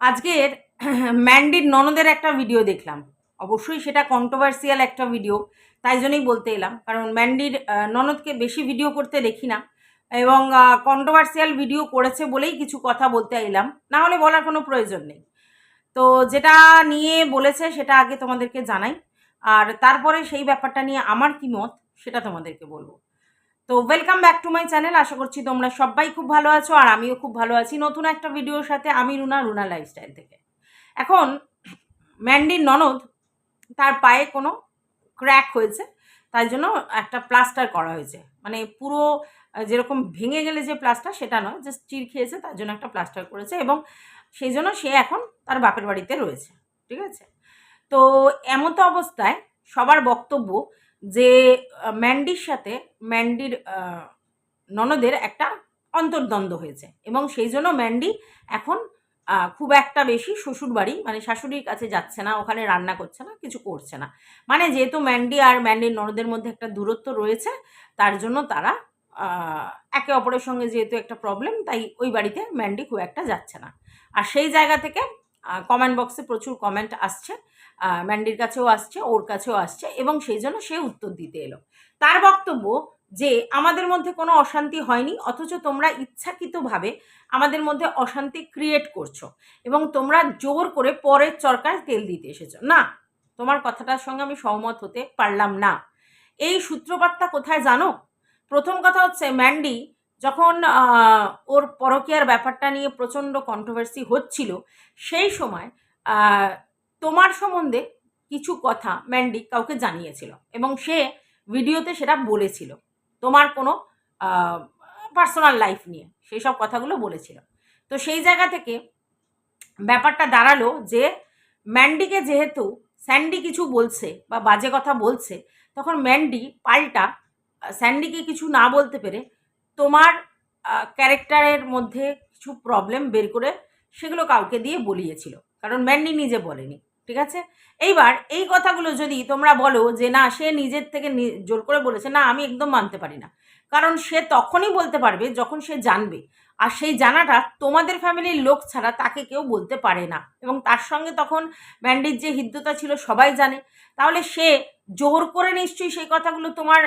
আজকের ম্যান্ডির ননদের একটা ভিডিও দেখলাম। অবশ্যই সেটা কন্ট্রোভার্সিয়াল একটা ভিডিও তাই জন্যই বলতে এলাম। কারণ ম্যান্ডির ননদকে বেশি ভিডিও করতে দেখি না। এবং কন্ট্রোভার্সিয়াল ভিডিও করেছে বলেই কিছু কথা বলতে এলাম। না হলে বলার কোনো প্রয়োজন নেই। তো যেটা নিয়ে বলেছে সেটা আগে তোমাদেরকে জানাই। আর তারপরে সেই ব্যাপারটা নিয়ে আমার কি মত, সেটা তোমাদেরকে বলব। তো welcome back to my channel আশা করছি তোমরা সবাই খুব ভালো আছো আর আমিও খুব ভালো আছি নতুন একটা ভিডিওর সাথে। আমি রুনা রুনা লাইফস্টাইল থেকে। এখন ম্যান্ডির ননদ, তার পায়ে কোনো ক্র্যাক হয়েছে তাই জন্য একটা প্লাস্টার করা হয়েছে। মানে পুরো, যেরকম ভেঙে গেলে যে প্লাস্টার সেটা নয় জাস্ট চির খেয়েছে, তার জন্য একটা প্লাস্টার করেছে এবং সেই জন্য সে এখন তার বাপের বাড়িতে রয়েছে, ঠিক আছে? তো এমন তো অবস্থায় সবার বক্তব্য যে ম্যান্ডির সাথে ম্যান্ডির ননদের একটা অন্তর্দ্বন্দ্ব হয়েছে এবং সেই জন্য ম্যান্ডি এখন খুব একটা বেশি শ্বশুর বাড়ি মানে শাশুড়ির কাছে যাচ্ছে না, ওখানে রান্না করছে না, কিছু করছে না। মানে যেহেতু ম্যান্ডি আর ম্যান্ডির ননদের মধ্যে একটা দূরত্ব রয়েছে, তার জন্য তারা একে অপরের সঙ্গে যেহেতু একটা প্রবলেম তাই ওই বাড়িতে ম্যান্ডি খুব একটা যাচ্ছে না। আর সেই জায়গা থেকে কমেন্ট বক্সে প্রচুর কমেন্ট আসছে। ম্যান্ডির কাছেও আসছে, ওর কাছেও আসছে এবং সেই জন্য সে উত্তর দিতে এলো। তার বক্তব্য যে, আমাদের মধ্যে কোনো অশান্তি হয়নি, অথচ তোমরা ইচ্ছাকৃতভাবে আমাদের মধ্যে অশান্তি ক্রিয়েট করছ এবং তোমরা জোর করে পরের চরকায় তেল দিতে এসেছ। না, তোমার কথাটার সঙ্গে আমি সহমত হতে পারলাম না। এই সূত্রপাতটা কোথায় জানো? প্রথম কথা হচ্ছে ম্যান্ডি যখন ওর পরকীয়ার ব্যাপারটা নিয়ে প্রচণ্ড কন্ট্রোভার্সি হচ্ছিল, সেই সময় তোমার সম্বন্ধে কিছু কথা ম্যান্ডি কাউকে জানিয়েছিল এবং সে ভিডিওতে সেটা বলেছিল। তোমার কোনো পার্সোনাল লাইফ নিয়ে সেই সব কথাগুলো বলেছিল। তো সেই জায়গা থেকে ব্যাপারটা দাঁড়াল যে ম্যান্ডিকে যেহেতু স্যান্ডি কিছু বলছে বা বাজে কথা বলছে, তখন ম্যান্ডি পাল্টা স্যান্ডিকে কিছু না বলতে পেরে তোমার ক্যারেক্টারের মধ্যে কিছু প্রবলেম বের করে সেগুলো কাউকে দিয়ে বলিয়েছিল। কারণ ম্যান্ডি নিজে বলেনি। ঠিক আছে? এইবার এই কথাগুলো যদি তোমরা বলো যে, না, সে নিজের থেকে জোর করে বলেছে, না, আমি একদম মানতে পারি না। কারণ সে তখনই বলতে পারবে যখন সে জানবে। আর সেই জানাটা তোমাদের ফ্যামিলির লোক ছাড়া তাকে কেউ বলতে পারে না। এবং তার সঙ্গে তখন ব্যান্ডির যে হৃদ্যতা ছিল সবাই জানে। তাহলে সে জোর করে নিশ্চয়ই সেই কথাগুলো তোমার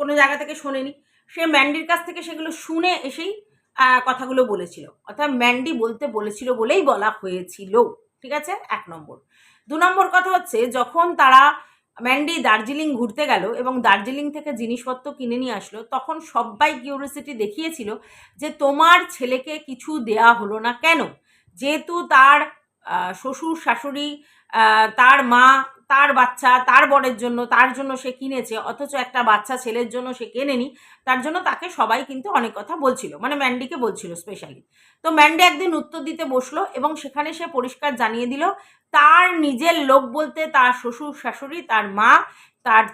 কোনো জায়গা থেকে শোনেনি। সে ম্যান্ডির কাছ থেকে সেগুলো শুনে এসেই কথাগুলো বলেছিল। অর্থাৎ ম্যান্ডি বলতে বলেছিল বলেই বলা হয়েছিল। ঠিক আছে? এক নম্বর। দু নম্বর কথা হচ্ছে, যখন তারা ম্যান্ডি দার্জিলিং ঘুরতে গেল এবং দার্জিলিং থেকে জিনিসপত্র কিনে নিয়ে আসলো, তখন সবাই কিউরিয়াসিটি দেখিয়েছিল যে তোমার ছেলেকে কিছু দেয়া হলো না কেন? যেহেতু তার শ্বশুর শাশুড়ি তার মা তার বাচ্চা, তার বরের জন্য, তার জন্য সে কিনেছে, অথচ একটা বাচ্চা ছেলের জন্য সে কেনেনি, তার জন্য তাকে সবাই কিন্তু অনেক কথা বলছিল মানে ম্যান্ডিকে বলছিল স্পেশালি তো ম্যান্ডি একদিন উত্তর দিতে বসল এবং সেখানে সে পরিষ্কার জানিয়ে দিল, তার নিজের লোক বলতে তার শ্বশুর শাশুড়ি, তার মা, তার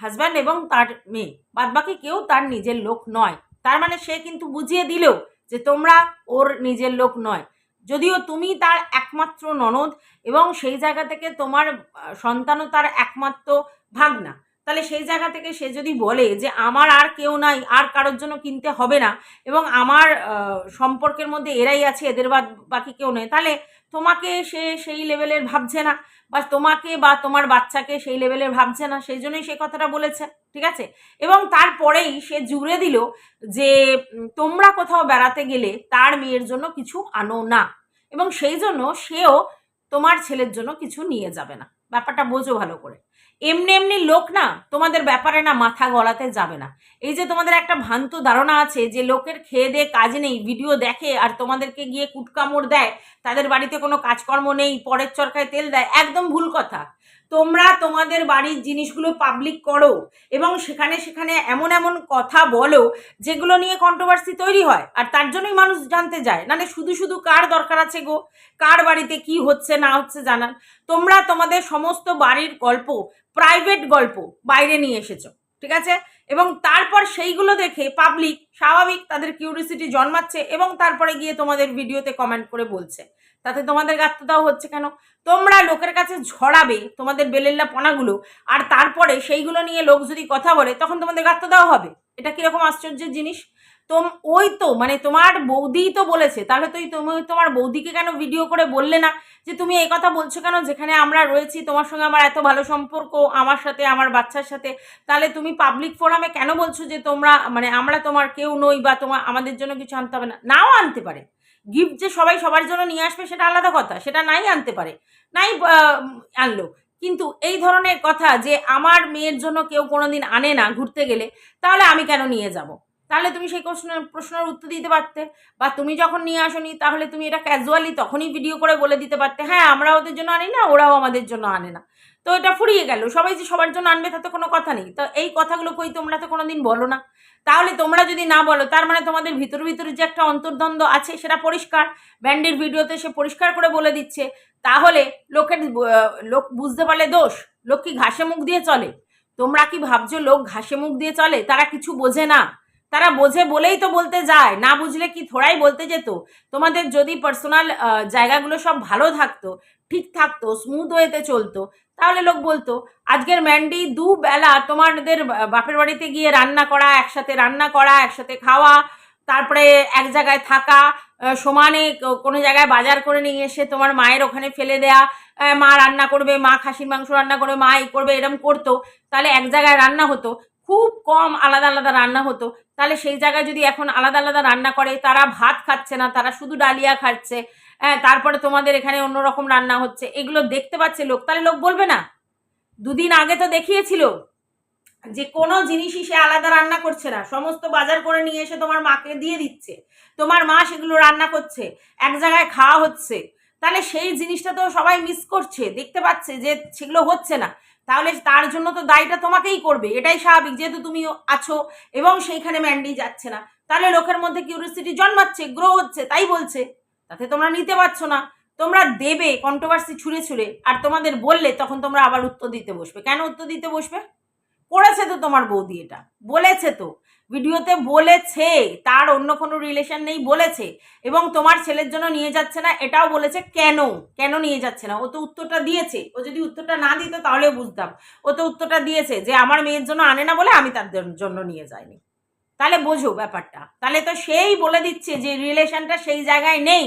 হাজব্যান্ড এবং তার মেয়ে, বাদবাকি কেউ তার নিজের লোক নয়। তার মানে সে কিন্তু বুঝিয়ে দিলেও যে তোমরা ওর নিজের লোক নয়। যদিও তুমি তার একমাত্র ননদ এবং সেই জায়গা থেকে তোমার সন্তানও তার একমাত্র ভাগনা। তাহলে সেই জায়গা থেকে সে যদি বলে যে আমার আর কেউ নাই, আর কারোর জন্য কিনতে হবে না এবং আমার সম্পর্কের মধ্যে এরাই আছে, এদের বাদ বাকি কেউ নেই, তাহলে তোমাকে সে সেই লেভেলের ভাবছে না বা তোমাকে বা তোমার বাচ্চাকে সেই লেভেলের ভাবছে না, সেই জন্যই সে কথাটা বলেছে, ঠিক আছে? এবং তারপরেই সে জুড়ে দিল যে তোমরা কোথাও বেড়াতে গেলে তার মেয়ের জন্য কিছু আনো না। এবং সেই জন্য সেও তোমার ছেলের জন্য কিছু নিয়ে যাবে না। ব্যাপারটা বোঝো ভালো করে। এমনি এমনি লোক না তোমাদের ব্যাপারে না মাথা গলাতে যাবে না। এই যে তোমাদের একটা ভ্রান্ত ধারণা আছে যে লোকের খেয়ে দিয়ে কাজ নেই ভিডিও দেখে আর তোমাদেরকে গিয়ে কুটকামড় দেয়, তাদের বাড়িতে কোনো কাজকর্ম নেই, পরের চরকায় তেল দেয়, একদম ভুল কথা। তোমরা তোমাদের বাড়ির জিনিসগুলো পাবলিক করো এবং সেখানে সেখানে এমন এমন কথা বলো যেগুলো নিয়ে কন্ট্রোভার্সি তৈরি হয়। আর তার জন্যই মানুষ জানতে যায়। নাহলে শুধু শুধু কার দরকার আছে গো? কার বাড়িতে কি হচ্ছে, না হচ্ছে জানান তোমরা তোমাদের সমস্ত বাড়ির গল্প প্রাইভেট গল্প বাইরে নিয়ে এসেছ। ঠিক আছে? এবং তারপর সেইগুলো দেখে পাবলিক স্বাভাবিক তাদের কিউরিসিটি জন্মাচ্ছে এবং তারপরে গিয়ে তোমাদের ভিডিওতে কমেন্ট করে বলছে। তাতে তোমাদের গাত্রদাও হচ্ছে কেন? তোমরা লোকের কাছে ঝড়াবে তোমাদের বেলেল্লা পনাগুলো, আর তারপরে সেইগুলো নিয়ে লোক যদি কথা বলে, তখন তোমাদের গাত্রদাও হবে। এটা কীরকম আশ্চর্যের জিনিস? তোম, ওই তো মানে তোমার বৌদিই তো বলেছে। তাহলে তুই তুমি তোমার বৌদিকে কেন ভিডিও করে বললে না? যে তুমি এই কথা বলছো কেন? যেখানে আমরা রয়েছি, তোমার সঙ্গে আমার এত ভালো সম্পর্ক, আমার সাথে, আমার বাচ্চার সাথে। তাহলে তুমি পাবলিক ফোরামে কেন বলছো যে তোমরা মানে আমরা তোমার কেউ নই বা তোমার আমাদের জন্য কিছু আনতে হবে না? নাও আনতে পারে। গিফট যে সবাই সবার জন্য নিয়ে আসবে, সেটা আলাদা কথা। সেটা নাই আনতে পারে। নাই আনলো। কিন্তু এই ধরনের কথা যে আমার মেয়ের জন্য কেউ কোনোদিন আনে না ঘুরতে গেলে, তাহলে আমি কেন নিয়ে যাব? তাহলে তুমি সেই প্রশ্নের প্রশ্নের উত্তর দিতে পারতে। বা তুমি যখন নিয়ে আসনি, তাহলে তুমি এটা ক্যাজুয়ালি তখনই ভিডিও করে বলে দিতে পারতে হ্যাঁ আমরা ওদের জন্য আনি না, ওরাও আমাদের জন্য আনে না। তো এটা ফুরিয়ে গেল। সবাই যে সবার জন্য আনবে, তাতে কোনো কথা নেই। তো এই কথাগুলো কই তোমরা তো কোনো দিন বলো না। তাহলে তোমরা যদি না বলো, তার মানে তোমাদের ভিতর, ভিতরে যে একটা অন্তর্দ্বন্দ্ব আছে, সেটা পরিষ্কার। ব্যান্ডের ভিডিওতে সে পরিষ্কার করে বলে দিচ্ছে। তাহলে লোকের লোক বুঝতে পারলে দোষ। লোক কি ঘাসে মুখ দিয়ে চলে? তোমরা কি ভাবছ লোক ঘাসে মুখ দিয়ে চলে? তারা কিছু বোঝে না। তারা বোঝে বলেই তো বলতে যায়। না বুঝলে কি থোড়াই বলতে যেত? তোমাদের যদি পার্সোনাল জায়গাগুলো সব ভালো থাকতো, ঠিক থাকতো স্মুথ ওয়েতে চলতো, তাহলে লোক বলতো, আজকের ম্যান্ডি দুবেলা তোমাদের বাপের বাড়িতে গিয়ে রান্না করা, একসাথে রান্না করা, একসাথে খাওয়া, তারপরে এক জায়গায় থাকা সমানে কোনো জায়গায় বাজার করে নিয়ে এসে তোমার মায়ের ওখানে ফেলে দেয়া মা রান্না করবে, মা খাসির মাংস রান্না করবে, মা এই করবে, এরম করতো। তাহলে এক জায়গায় রান্না হতো খুব কম আলাদা আলাদা রান্না হতো। তাহলে সেই জায়গায় যদি এখন আলাদা আলাদা রান্না করে, তারা ভাত খাচ্ছে না, তারা শুধু ডালিয়া খাচ্ছে হ্যাঁ তারপরে তোমাদের এখানে অন্যরকম রান্না হচ্ছে, এগুলো দেখতে পাচ্ছে লোক। তাহলে লোক বলবে না। দুদিন আগে তো দেখিয়েছিল যে কোনো জিনিসই সে আলাদা রান্না করছে না। সমস্ত বাজার করে নিয়ে এসে তোমার মাকে দিয়ে দিচ্ছে। তোমার মা সেগুলো রান্না করছে, এক জায়গায় খাওয়া হচ্ছে। তাহলে সেই জিনিসটা তো সবাই মিস করছে, দেখতে পাচ্ছে যে সেগুলো হচ্ছে না। তাহলে তার জন্য তো দায়টা তোমাকেই করবে, এটাই স্বাভাবিক, যেহেতু তুমি আছো এবং সেইখানে ম্যান্ডি যাচ্ছে না। তাহলে লোকের মধ্যে কিউরিয়াসিটি জন্মাচ্ছে গ্রো হচ্ছে, তাই বলছে। তাতে তোমরা নিতে পারছ না। তোমরা দেবে কন্ট্রোভার্সি ছুঁড়ে ছুঁড়ে, আর তোমাদের বললে তখন তোমরা আবার উত্তর দিতে বসবে। কেন উত্তর দিতে বসবে? করেছে তো তোমার বৌদি এটা? বলেছে তো। ভিডিওতে বলেছে, তার অন্য কোনো রিলেশন নেই, বলেছে। এবং তোমার ছেলের জন্য নিয়ে যাচ্ছে না, এটাও বলেছে, কেন? কেন নিয়ে যাচ্ছে না? ও তো উত্তরটা দিয়েছে। ও যদি উত্তরটা না দিত তাহলেও বুঝতাম। ও তো উত্তরটা দিয়েছে যে আমার মেয়ের জন্য আনে না বলে আমি তার জন্য নিয়ে যাইনি। তাহলে বোঝো ব্যাপারটা। তাহলে তো সেই বলে দিচ্ছে যে রিলেশনটা সেই জায়গায় নেই।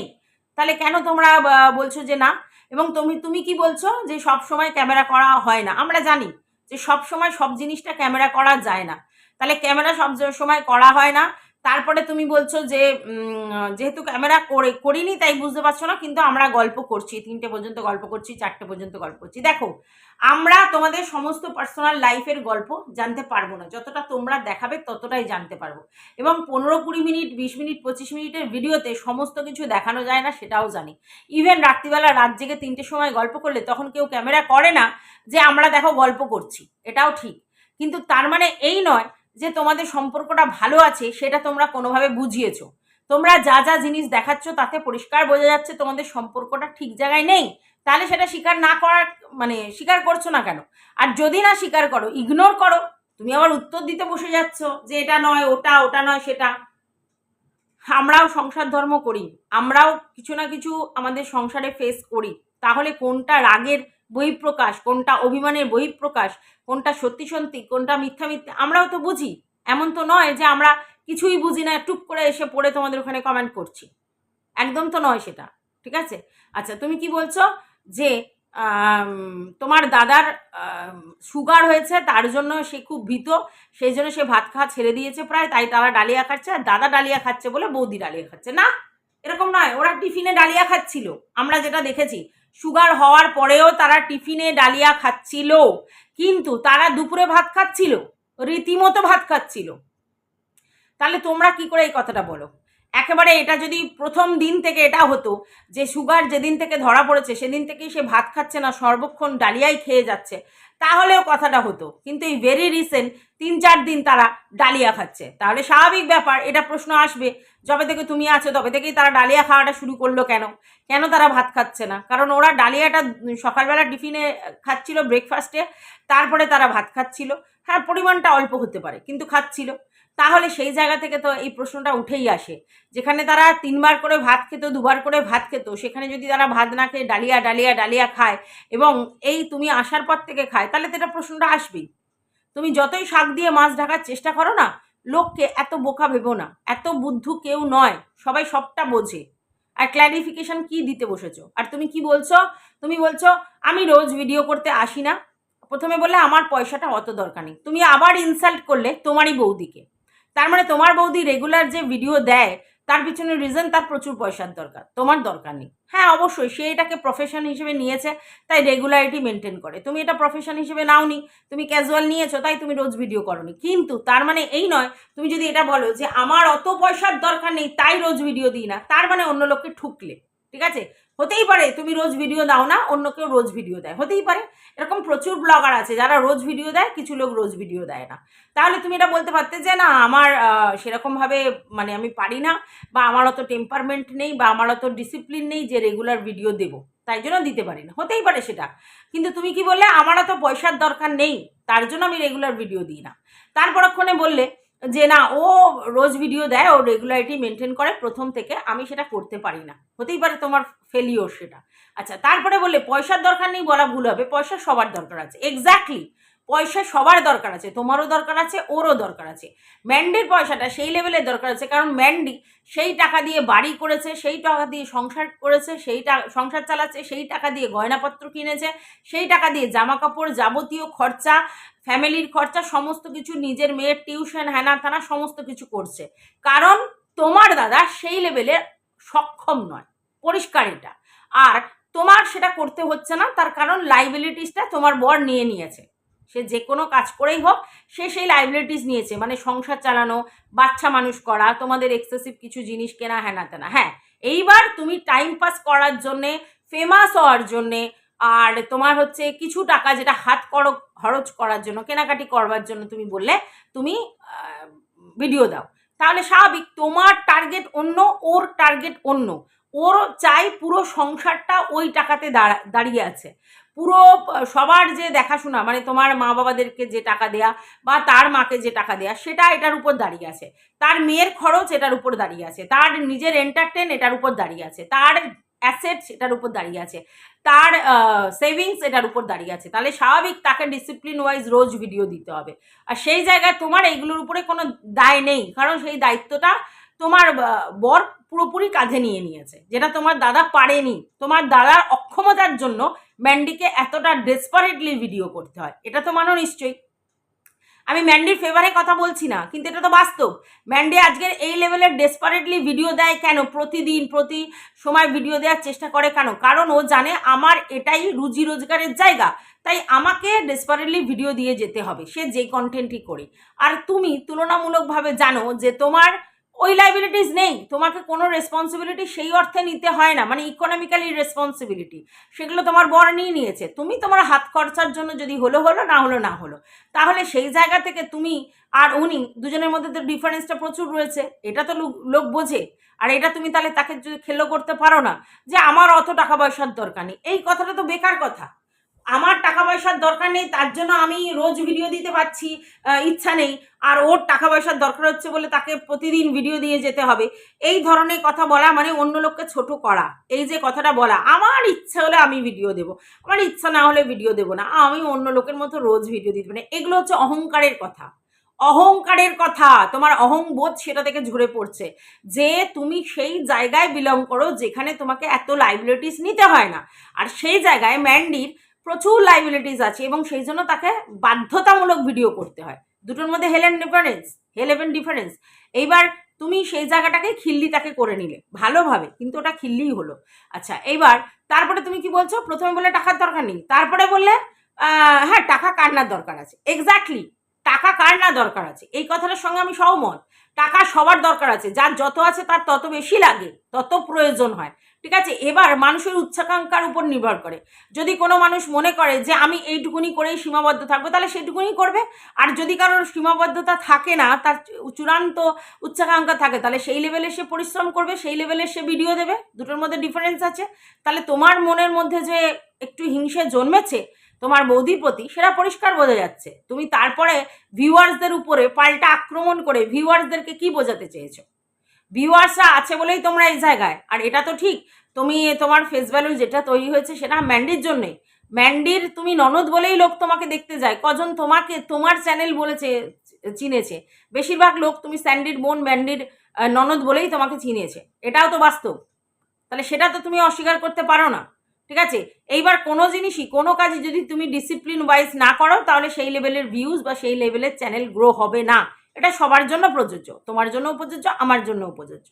তাহলে কেন তোমরা বলছো যে না? এবং তুমি তুমি কি বলছো যে সব সময় ক্যামেরা করা হয় না? আমরা জানি। যে সব সময় সব জিনিসটা ক্যামেরা করা যায় না। তাহলে ক্যামেরা সব সময় করা হয় না। তারপরে তুমি বলছো যে যেহেতু ক্যামেরা করে, করিনি তাই বুঝতে পারছ না, কিন্তু আমরা গল্প করছি, তিনটে পর্যন্ত গল্প করছি, চারটে পর্যন্ত গল্প করছি। দেখো, আমরা তোমাদের সমস্ত পার্সোনাল লাইফের গল্প জানতে পারব না। যতটা তোমরা দেখাবে ততটাই জানতে পারব। এবং পনেরো কুড়ি মিনিট, বিশ মিনিট, পঁচিশ মিনিটের ভিডিওতে সমস্ত কিছু দেখানো যায় না, সেটাও জানি। ইভেন রাত্রিবেলা রাত জেগে তিনটের সময় গল্প করলে তখন কেউ ক্যামেরা করে না যে, আমরা দেখো গল্প করছি। এটাও ঠিক। কিন্তু তার মানে এই নয় যে তোমাদের সম্পর্কটা ভালো আছে, সেটা তোমরা কোনোভাবে বুঝিয়েছো। তোমরা যা যা জিনিস দেখাচ্ছ, তাতে পরিষ্কার বোঝা যাচ্ছে তোমাদের সম্পর্কটা ঠিক জায়গায় নেই। তাহলে সেটা স্বীকার না করার মানে স্বীকার করছ না কেন? আর যদি না স্বীকার করো ইগনোর করো। তুমি আবার উত্তর দিতে বসে যাচ্ছ যে এটা নয়, ওটা ওটা নয়, সেটা। আমরাও সংসার ধর্ম করি, আমরাও কিছু না কিছু আমাদের সংসারে ফেস করি। তাহলে কোনটা রাগের বহিঃপ্রকাশ, কোনটা অভিমানের বহিঃপ্রকাশ, কোনটা সত্যি সত্যি, কোনটা মিথ্যা মিথ্যা, আমরাও তো বুঝি। এমন তো নয় যে আমরা কিছুই বুঝি না টুক করে এসে পড়ে তোমাদের ওখানে কমেন্ট করছি। একদম তো নয় সেটা, ঠিক আছে? আচ্ছা তুমি কি বলছো যে তোমার দাদার সুগার হয়েছে, তার জন্য সে খুব ভীত, সেই জন্য সে ভাত খাওয়া ছেড়ে দিয়েছে প্রায়, তাই তারা ডালিয়া খাচ্ছে আর দাদা ডালিয়া খাচ্ছে বলে বৌদি ডালিয়া খাচ্ছে, না? এরকম নয়, ওরা টিফিনে ডালিয়া খাচ্ছিল। আমরা যেটা দেখেছি সুগার হওয়ার পরেও তারা টিফিনে ডালিয়া খাচ্ছিল। কিন্তু তারা দুপুরে ভাত খাচ্ছিল, রীতিমতো ভাত খাচ্ছিল। তাহলে তোমরা কি করে এই কথাটা বলো? একেবারে এটা যদি প্রথম দিন থেকে এটা হতো যে সুগার যেদিন থেকে ধরা পড়েছে, সেদিন থেকেই সে ভাত খাচ্ছে না, সর্বক্ষণ ডালিয়াই খেয়ে যাচ্ছে, তাহলেও কথাটা হতো। কিন্তু এই ভেরি রিসেন্ট তিন চার দিন তারা ডালিয়া খাচ্ছে। তাহলে স্বাভাবিক ব্যাপার, এটা প্রশ্ন আসবে যবে থেকে তুমি আছো, তবে থেকেই তারা ডালিয়া খাওয়াটা শুরু করল কেন? কেন তারা ভাত খাচ্ছে না? কারণ ওরা ডালিয়াটা সকালবেলা টিফিনে খাচ্ছিল ব্রেকফাস্টে তারপরে তারা ভাত খাচ্ছিল। হ্যাঁ পরিমাণটা অল্প হতে পারে, কিন্তু খাচ্ছিল। তাহলে সেই জায়গা থেকে তো এই প্রশ্নটা উঠেই আসে। যেখানে তারা তিনবার করে ভাত খেত, দুবার করে ভাত খেত, সেখানে যদি তারা ভাত না খেয়ে ডালিয়া ডালিয়া ডালিয়া খায় এবং এই তুমি আসার পর থেকে খায়, তাহলে তো এটা প্রশ্নটা আসবেই। তুমি যতই শাক দিয়ে মাছ ঢাকার চেষ্টা করো না লোককে এত বোকা ভেবো না, এত বুদ্ধ কেউ নয়, সবাই সবটা বোঝে। আর ক্ল্যারিফিকেশন কি দিতে বসেছো? আর তুমি কি বলছো? তুমি বলছো, আমি রোজ ভিডিও করতে আসি না। প্রথমে বললে, আমার পয়সাটা অত দরকার নেই। তুমি আবার ইনসাল্ট করলে তোমারই বৌদিকে। তার মানে তোমার বৌদি রেগুলার যে ভিডিও দেয় তার পিছনে রিজন তার প্রচুর পয়সার দরকার, তোমার দরকার নেই। হ্যাঁ অবশ্যই, সে এটাকে প্রফেশন হিসেবে নিয়েছে, তাই রেগুলারিটি মেনটেন করে। তুমি এটা প্রফেশন হিসেবে নাও নি তুমি ক্যাজুয়াল নিয়েছো, তাই তুমি রোজ ভিডিও করনি। কিন্তু তার মানে এই নয়, তুমি যদি এটা বলো যে আমার অত পয়সার দরকার নেই, তাই রোজ ভিডিও দিই না, তার মানে অন্য লোককে ঠুকলে, ঠিক আছে? হতেই পারে, তুমি রোজ ভিডিও দাও না, অন্য কেউ রোজ ভিডিও দেয়। হতেই পারে, এরকম প্রচুর ব্লগার আছে যারা রোজ ভিডিও দেয়, কিছু লোক রোজ ভিডিও দেয় না। তাহলে তুমি এটা বলতে পারতে যে, না, আমার সেরকমভাবে মানে আমি পারি না, বা আমার অত টেম্পারমেন্ট নেই, বা আমার অত ডিসিপ্লিন নেই যে রেগুলার ভিডিও দেবো। তাই জন্য দিতে পারি না। হতেই পারে সেটা। কিন্তু তুমি কি বললে, আমার অত পয়সার দরকার নেই, তার জন্য আমি রেগুলার ভিডিও দিই না। তারপরক্ষণে বললে যে না, ও রোজ ভিডিও দেয়, ও রেগুলারিটি মেনটেন করে প্রথম থেকে, আমি সেটা করতে পারি না। হতেই পারে তোমার ফেলিওর সেটা। আচ্ছা তারপরে বললে, পয়সার দরকার নেই বলা ভুল হবে, পয়সা সবার দরকার আছে। এক্স্যাক্টলি পয়সা সবার দরকার আছে, তোমারও দরকার আছে, ওরও দরকার আছে। ম্যান্ডির পয়সাটা সেই লেভেলের দরকার আছে, কারণ ম্যান্ডি সেই টাকা দিয়ে বাড়ি করেছে, সেই টাকা দিয়ে সংসার করেছে, সেই সংসার চালাচ্ছে, সেই টাকা দিয়ে গয়নাপত্র কিনেছে, সেই টাকা দিয়ে জামা কাপড় যাবতীয় খরচা, ফ্যামিলির খরচা, সমস্ত কিছু নিজের মেয়ের টিউশন হ্যানা থানা সমস্ত কিছু করছে। কারণ তোমার দাদা সেই লেভেলে সক্ষম নয়, পরিষ্কার এটা। আর তোমার সেটা করতে হচ্ছে না, তার কারণ লাইবিলিটিসটা তোমার বর নিয়ে নিয়েছে। সে যে কোনো কাজ করেই হোক, সে সেই লাইবিলিটিস নিয়েছে। মানে সংসার চালানো, বাচ্চা মানুষ করা, তোমাদের এক্সেসিভ কিছু জিনিস কেনা, হ্যানা তেনা। হ্যাঁ এইবার তুমি টাইম পাস করার জন্যে ফেমাস হওয়ার জন্যে, আর তোমার হচ্ছে কিছু টাকা যেটা হাত করো খরচ করার জন্য, কেনাকাটি করবার জন্য তুমি বললে, তুমি ভিডিও দাও। তাহলে স্বাভাবিক, তোমার টার্গেট অন্য, ওর টার্গেট অন্য। ওর চাই পুরো সংসারটা ওই টাকাতে দাঁড়া, দাঁড়িয়ে আছে। পুরো সবার যে দেখাশোনা মানে তোমার মা বাবাদেরকে যে টাকা দেয়া বা তার মাকে যে টাকা দেয়া, সেটা এটার উপর দাঁড়িয়ে আছে। তার মেয়ের খরচ এটার উপর দাঁড়িয়ে আছে। তার নিজের এন্টারটেন এটার উপর দাঁড়িয়ে আছে। তার অ্যাসেটস এটার উপর দাঁড়িয়ে আছে। তার সেভিংস এটার উপর দাঁড়িয়ে আছে। তাহলে স্বাভাবিক তাকে ডিসিপ্লিন ওয়াইজ রোজ ভিডিও দিতে হবে। আর সেই জায়গায় তোমার এইগুলোর উপরে কোনো দায় নেই। কারণ সেই দায়িত্বটা তোমার বর পুরোপুরি কাঁধে নিয়ে নিয়েছে, যেটা তোমার দাদা পারেনি। তোমার দাদার অক্ষমতার জন্য ম্যান্ডিকে এতটা ডেসপারেটলি ভিডিও করতে হয়। এটা তো মানো নিশ্চয়ই। আমি ম্যান্ডির ফেভারে কথা বলছি না, কিন্তু এটা তো বাস্তব। ম্যান্ডি আজকের এই লেভেলের ডেসপারেটলি ভিডিও দেয় কেন? প্রতিদিন, প্রতি সময় ভিডিও দেওয়ার চেষ্টা করে কেন? কারণ ও জানে আমার এটাই রুজি রোজগারের জায়গা, তাই আমাকে ডেসপারেটলি ভিডিও দিয়ে যেতে হবে, সে যে কন্টেন্টই করে। আর তুমি তুলনামূলকভাবে জানো যে তোমার ওই লাইবিলিটিস নেই। তোমাকে কোনো রেসপন্সিবিলিটি সেই অর্থে নিতে হয় না। মানে ইকোনমিক্যালি রেসপন্সিবিলিটি সেগুলো তোমার বর নিয়ে নিয়েছে। তুমি তোমার হাত খরচার জন্য যদি হলো হলো, না হলো না হলো। তাহলে সেই জায়গা থেকে তুমি আর উনি দুজনের মধ্যে তো ডিফারেন্সটা প্রচুর রয়েছে। এটা তো লোক- বোঝে। আর এটা তুমি তাহলে তাকে যদি খেলো করতে পারো না, যে আমার অত টাকা পয়সার দরকার নেই। এই কথাটা তো বেকার কথা। আমার টাকা পয়সার দরকার নেই, তার জন্য আমি রোজ ভিডিও দিতে পারছি ইচ্ছা নেই। আর ওর টাকা পয়সার দরকার হচ্ছে বলে তাকে প্রতিদিন ভিডিও দিয়ে যেতে হবে। এই ধরনের কথা বলা মানে অন্য লোককে ছোট করা। এই যে কথাটা বলা, আমার ইচ্ছা হলে আমি ভিডিও দেবো। আমার ইচ্ছা না হলে ভিডিও দেবো না। আমি অন্য লোকের মতো রোজ ভিডিও দিতে পারি না। এগুলো হচ্ছে অহংকারের কথা। অহংকারের কথা, তোমার অহংবোধ সেটা থেকে ঝরে পড়ছে। যে তুমি সেই জায়গায় বিলং করো যেখানে তোমাকে এত লাইবিলিটিস নিতে হয় না। আর সেই জায়গায় ম্যান্ডির প্রচুর লাইবিলিটিস আছে এবং সেই জন্য তাকে বাধ্যতামূলক ভিডিও করতে হয়। দুটোর মধ্যে হেলেন ডিফারেন্স হেলেভেন ডিফারেন্স এইবার তুমি সেই জায়গাটাকে খিল্লি তাকে করে নিলে, ভালোভাবে, কিন্তু ওটা খিল্লিই হলো। আচ্ছা এইবার তারপরে তুমি কি বলছো? প্রথমে বললে টাকার দরকার নেই, তারপরে বললে হ্যাঁ টাকা কার দরকার আছে? এক্স্যাক্টলি টাকা কার দরকার আছে? এই কথাটার সঙ্গে আমি সহমত। টাকা সবার দরকার আছে, যার যত আছে তার তত বেশি লাগে, তত প্রয়োজন হয়, ঠিক আছে? এবার মানুষের উচ্চাকাঙ্ক্ষার উপর নির্ভর করে। যদি কোনো মানুষ মনে করে যে আমি এইটুকুনি করেই সীমাবদ্ধ থাকব, তাহলে সেইটুকুনি করবে। আর যদি কারোর সীমাবদ্ধতা থাকে না, তার চূড়ান্ত উচ্চাকাঙ্ক্ষা থাকে, তাহলে সেই লেভেলে সে পরিশ্রম করবে, সেই লেভেলে সে ভিডিও দেবে, দুটোর মধ্যে ডিফারেন্স আছে। তাহলে তোমার মনের মধ্যে যে একটু হিংসে জন্মেছে তোমার বৌদির প্রতি সেটা পরিষ্কার বোঝা যাচ্ছে। তুমি তারপরে ভিউয়ার্সদের উপরে পাল্টা আক্রমণ করে ভিউয়ার্সদেরকে কি বোঝাতে চেয়েছো? ভিউয়ার্সরা আছে বলেই তোমরা এই জায়গায়। আর এটা তো ঠিক, তুমি তোমার ফেস ভ্যালু যেটা তৈরি হয়েছে সেটা ম্যান্ডির জন্যে। ম্যান্ডির তুমি ননদ বলেই লোক তোমাকে দেখতে যায়, কজন তোমাকে তোমার চ্যানেল বলেছে চিনেছে। বেশিরভাগ লোক তুমি স্যান্ডির বোন, ম্যান্ডির ননদ বলেই তোমাকে চিনেছে। এটাও তো বাস্তব। তাহলে সেটা তো তুমি অস্বীকার করতে পারো না। ঠিক আছে? এইবার কোনো জিনিসই, কোনো কাজে যদি তুমি ডিসিপ্লিন ওয়াইজ না করো, তাহলে সেই লেভেলের ভিউজ বা সেই লেভেলের চ্যানেল গ্রো হবে না। এটা সবার জন্য প্রযোজ্য, তোমার জন্য প্রযোজ্য, আমার জন্য প্রযোজ্য।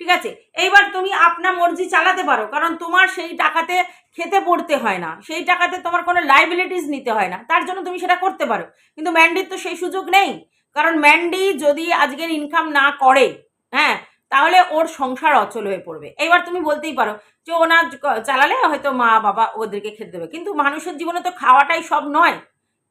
ঠিক আছে? এইবার তুমি আপনা মর্জি চালাতে পারো, কারণ তোমার সেই টাকাতে খেতে পড়তে হয় না, সেই টাকাতে তোমার কোনো লাইবিলিটিস নিতে হয় না, তার জন্য তুমি সেটা করতে পারো। কিন্তু ম্যান্ডির তো সেই সুযোগ নেই। কারণ ম্যান্ডি যদি আজকের ইনকাম না করে হ্যাঁ তাহলে ওর সংসার অচল হয়ে পড়বে। এবার তুমি বলতেই পারো যে ও না চালালে হয়তো মা বাবা ওদেরকে খেতে দেবে। কিন্তু মানুষের জীবনে তো খাওয়াটাই সব নয়।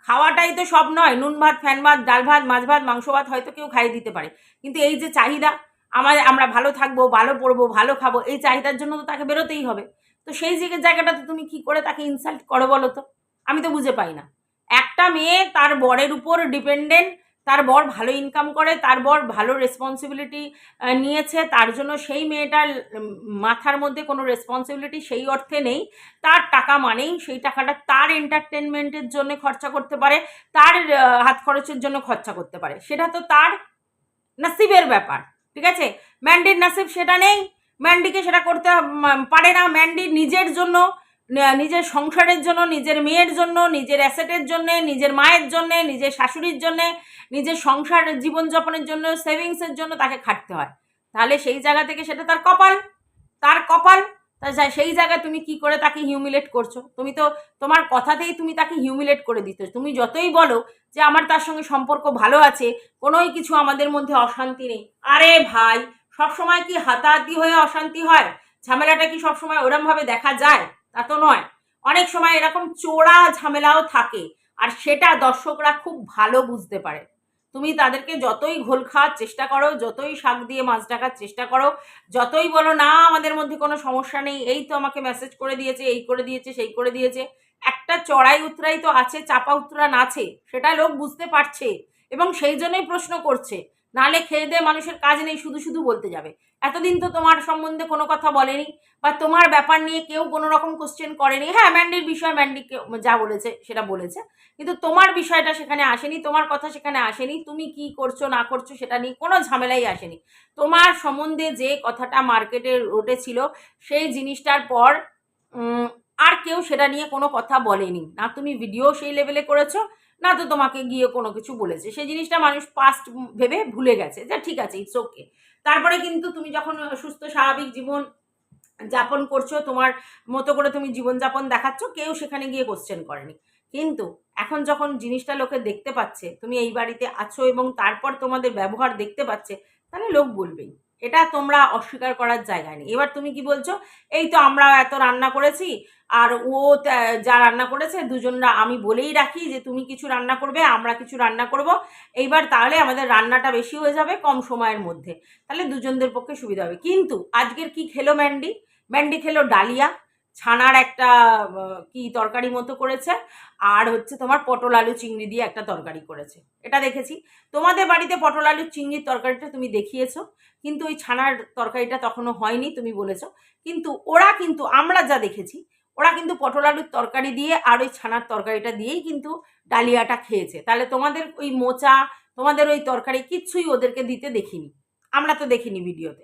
খাওয়াটাই তো সব নয়। নুন ভাত, ফ্যান ভাত, ডাল ভাত, মাছ ভাত, মাংস ভাত হয়তো কেউ খাইয়ে দিতে পারে। কিন্তু এই যে চাহিদা আমার আমরা ভালো থাকব, ভালো পড়ব, ভালো খাব, এই চাহিদার জন্য তো তাকে বেরোতেই হবে। তো সেই জায়গাটাতে তুমি কি করে তাকে ইনসাল্ট করো বলো তো? আমি তো বুঝে পাই না। একটা মেয়ে তার বরের উপর ডিপেন্ডেন্ট তার বর ভালো ইনকাম করে, তার বর ভালো রেসপন্সিবিলিটি নিয়েছে, তার জন্য সেই মেয়েটার মাথার মধ্যে কোনো রেসপন্সিবিলিটি সেই অর্থে নেই। তার টাকা মানেই সেই টাকাটা তার এন্টারটেনমেন্টের জন্য খরচা করতে পারে, তার হাত খরচের জন্য খরচা করতে পারে। সেটা তো তার নাসিবের ব্যাপার, ঠিক আছে? ম্যান্ডির নাসিব সেটা নেই। ম্যান্ডিকে সেটা করতে পারে না। ম্যান্ডি নিজের জন্য নিজের সংসারের জন্য, নিজের মেয়ের জন্য, নিজের অ্যাসেটের জন্য, নিজের মায়ের জন্য, নিজের শাশুড়ির জন্য, নিজের সংসার জীবনযাপনের জন্য সেভিংসের জন্য তাকে খাটতে হয়। তাহলে সেই জায়গা থেকে সেটা তার কপাল। তার কপাল। তা সেই জায়গায় তুমি কি করে তাকে হিউমিলেট করছ? তুমি তো, তোমার কথাতেই তুমি তাকে হিউমিলেট করে দিতে। তুমি যতই বলো যে আমার তার সঙ্গে সম্পর্ক ভালো আছে, কোনোই কিছু আমাদের মধ্যে অশান্তি নেই। আরে ভাই, সবসময় কি হাতাহাতি হয়ে অশান্তি হয়? ঝামেলাটা কি সবসময় ওরমভাবে দেখা যায়? তা তো নয়। অনেক সময় এরকম চোরা ঝামেলাও থাকে আর সেটা দর্শকরা খুব ভালো বুঝতে পারে। তুমি তাদেরকে যতই ঘোল খাওয়ার চেষ্টা করো, যতই শাক দিয়ে মাছ ডাকার চেষ্টা করো, যতই বলো, না, আমাদের মধ্যে কোনো সমস্যা নেই, এই তো আমাকে মেসেজ করে দিয়েছে, এই করে দিয়েছে, সেই করে দিয়েছে। একটা চড়াই উতরাই তো আছে, চাপা উতরান আছে সেটা লোক বুঝতে পারছে এবং সেই জন্যই প্রশ্ন করছে। নালে খেয়ে দিয়ে মানুষের কাজ নেই, শুধু শুধু বলতে যাবে। এতদিন তো তোমার সম্বন্ধে কোনো কথা বলেনি বা তোমার ব্যাপার নিয়ে কেউ কোনো রকম কোশ্চেন করেনি। হ্যাঁ ম্যান্ডির বিষয় ম্যান্ডিকে যা বলেছে সেটা বলেছে। কিন্তু তোমার বিষয়টা সেখানে আসেনি, তোমার কথা সেখানে আসেনি, তুমি কি করছ, না করছ সেটা নিয়ে কোনো ঝামেলাই আসেনি। তোমার সম্বন্ধে যে কথাটা মার্কেটে ছিল সেই জিনিসটার পর আর কেউ সেটা নিয়ে কোনো কথা বলেনি। না তুমি ভিডিও সেই লেভেলে করেছ, না তো তোমাকে গিয়ে কোনো কিছু বলেছে। সেই জিনিসটা মানুষ পাস্ট ভেবে ভুলে গেছে যে ঠিক আছে ইটস ওকে তারপরে কিন্তু তুমি যখন সুস্থ, স্বাভাবিক জীবন যাপন করছ, তোমার মতো করে তুমি জীবনযাপন দেখাচ্ছ, কেউ সেখানে গিয়ে কোশ্চেন করেনি। কিন্তু এখন যখন জিনিসটা লোকে দেখতে পাচ্ছে, তুমি এই বাড়িতে আছো এবং তারপর তোমাদের ব্যবহার দেখতে পাচ্ছে, তাহলে লোক বলবেই। এটা তোমরা অস্বীকার করার জায়গায় নেই। এবার তুমি কি বলছো? এই তো আমরা এত রান্না করেছি, আর ও যা রান্না করেছে, দুজনরা আমি বলেই রাখি যে তুমি কিছু রান্না করবে, আমরা কিছু রান্না করব। এইবার তাহলে আমাদের রান্নাটা বেশি হয়ে যাবে কম সময়ের মধ্যে। তাহলে দুজনদের পক্ষে সুবিধা হবে। কিন্তু আজকের কি খেলো ম্যান্ডি? ম্যান্ডি খেলো ডালিয়া। ছানার একটা কি তরকারি মতো করেছে, আর হচ্ছে তোমার পটল আলু চিংড়ি দিয়ে একটা তরকারি করেছে। এটা দেখেছি। তোমাদের বাড়িতে পটল আলু চিংড়ির তরকারিটা তুমি দেখিয়েছো, কিন্তু ওই ছানার তরকারিটা তখনও হয়নি, তুমি বলেছ। কিন্তু ওরা কিন্তু, আমরা যা দেখেছি, ওরা কিন্তু পটল আলুর তরকারি দিয়ে আর ওই ছানার তরকারিটা দিয়েই কিন্তু ডালিয়াটা খেয়েছে। তাহলে তোমাদের ওই মোচা, তোমাদের ওই তরকারি কিচ্ছুই ওদেরকে দিতে দেখিনি। আমরা তো দেখিনি ভিডিওতে।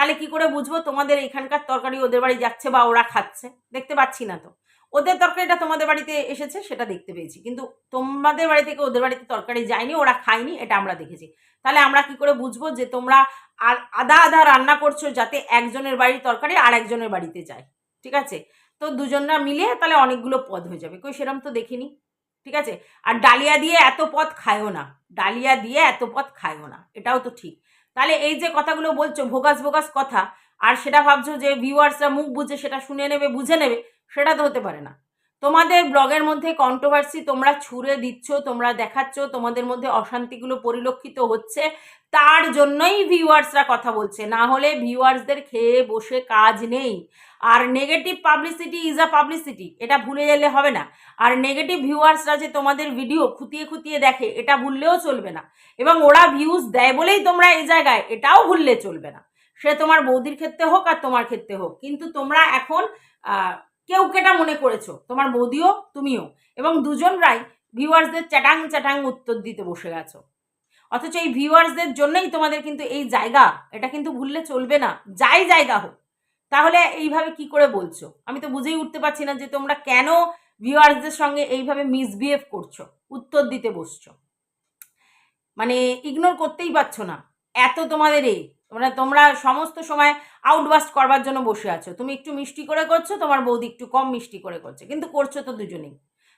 তাহলে কি করে বুঝব? তোমাদের এখানকার তরকারি ওদের বাড়ি যাচ্ছে বা ওরা খাচ্ছে। দেখতে পাচ্ছি না তো। ওদের তরকারিটা তোমাদের বাড়িতে এসেছে, সেটা দেখতে পেয়েছি। কিন্তু তোমাদের বাড়ি থেকে ওদের বাড়িতে তরকারি যায়নি, ওরা খায়নি, এটা আমরা দেখেছি। তাহলে আমরা কি করে বুঝব যে তোমরা আর আধা আধা রান্না করছ যাতে একজনের বাড়ির তরকারি আর একজনের বাড়িতে যায়? ঠিক আছে? তো দুজনরা মিলে তাহলে অনেকগুলো পদ হয়ে যাবে। কই সেরম তো দেখিনি। ঠিক আছে? আর ডালিয়া দিয়ে এত পদ খায়ও না। ডালিয়া দিয়ে এত পদ খায়ও না। এটাও তো ঠিক। তাহলে এই যে কথাগুলো বলছো ভোগাস ভোগাস কথা, আর সেটা ভাবছ যে ভিউয়ার্সরা মুখ বুঝে সেটা শুনে নেবে, বুঝে নেবে, সেটা তো হতে পারে না। তোমাদের ব্লগের মধ্যে কন্ট্রোভার্সি তোমরা ছুঁড়ে দিচ্ছ, তোমরা দেখাচ্ছ, তোমাদের মধ্যে অশান্তিগুলো পরিলক্ষিত হচ্ছে, তার জন্যই ভিউয়ার্সরা কথা বলছে। না হলে ভিউয়ার্সদের খেয়ে বসে কাজ নেই। আর negative publicity is a publicity এটা ভুলে গেলে হবে না। আর নেগেটিভ ভিউয়ার্সরা যে তোমাদের ভিডিও খুঁটিয়ে খুঁটিয়ে দেখে, এটা ভুললেও চলবে না। এবং ওরা ভিউজ দেয় বলেই তোমরা এই জায়গায়, এটাও ভুললে চলবে না। সে তোমার বৌদির ক্ষেত্রে হোক আর তোমার ক্ষেত্রে হোক, কিন্তু তোমরা এখন কেউ কেটা মনে করেছ? তোমার বৌদিও, তুমিও। এবং দুজনরাই ভিউয়ার্সদের চ্যাটাং চ্যাটাং উত্তর দিতে বসে গেছো অথচ এই ভিউয়ার্সদের জন্যই তোমাদের কিন্তু এই জায়গা, এটা কিন্তু ভুললে চলবে না। যাই জায়গা হোক। তাহলে এইভাবে কি করে বলছো? আমি তো বুঝেই উঠতে পারছি না যে তোমরা কেন ভিউয়ার্সদের সঙ্গে এইভাবে মিসবিহেভ করছ, উত্তর দিতে বসছো। মানে ইগনোর করতেই পারছ না। এত তোমাদের এই মানে তোমরা সমস্ত সময় আউটবাস্ট করবার জন্য বসে আছো। তুমি একটু মিষ্টি করে করছ, তোমার বৌদি একটু কম মিষ্টি করে করছে, কিন্তু করছ তো দুজনেই।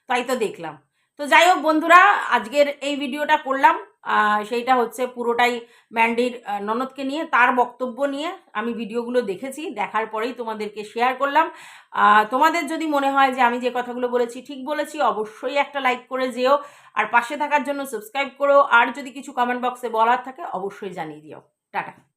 তাই তো দেখলাম। তো যাই হোক বন্ধুরা, আজকের এই ভিডিওটা করলাম। সেইটা হচ্ছে পুরোটাই ম্যান্ডির ননদকে নিয়ে, তার বক্তব্য নিয়ে আমি ভিডিওগুলো দেখেছি, দেখার পরেই তোমাদেরকে শেয়ার করলাম। তোমাদের যদি মনে হয় যে আমি যে কথাগুলো বলেছি ঠিক বলেছি, অবশ্যই একটা লাইক করে যেও, আর পাশে থাকার জন্য সাবস্ক্রাইব করো। আর যদি কিছু কমেন্ট বক্সে বলার থাকে, অবশ্যই জানিয়ে দিও। টাটা।